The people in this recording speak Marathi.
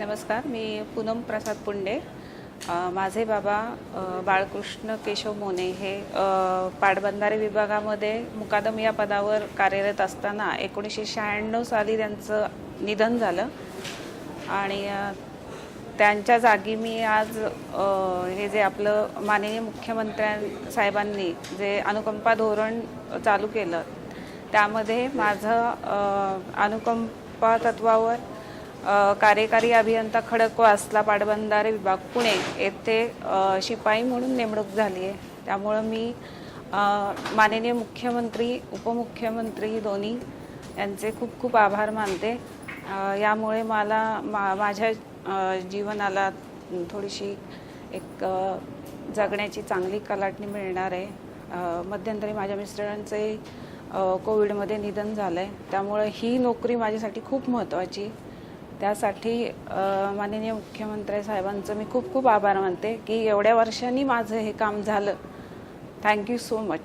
नमस्कार मी पूनम प्रसाद पुंडे. माझे बाबा बाळकृष्ण केशव मोने हे पाटबंधारे विभागामध्ये मुकादम या पदावर कार्यरत असताना एकोणीसशे शहाण्णव साली त्यांचं निधन झालं. आणि त्यांच्या जागी मी आज हे जे आपलं माननीय मुख्यमंत्र्यां साहेबांनी जे अनुकंपा धोरण चालू केलं त्यामध्ये माझं अनुकंपा तत्वावर कार्यकारी अभियंता खडकवासला पाटबंधारे विभाग पुणे येथे शिपाई म्हणून नेमणूक झाली आहे. त्यामुळं मी माननीय मुख्यमंत्री उपमुख्यमंत्री दोन्ही यांचे खूप खूप आभार मानते. यामुळे मला मा माझ्या जीवनाला थोडीशी एक जगण्याची चांगली कलाटणी मिळणार आहे. मध्यंतरी माझ्या मिस्टरांचे कोविडमध्ये निधन झालं आहे त्यामुळं ही नोकरी माझ्यासाठी खूप महत्त्वाची. त्यासाठी माननीय मुख्यमंत्री साहेबांचं मी खूप खूप आभार मानते की एवढ्या वर्षांनी माझं हे काम झालं. Thank you so much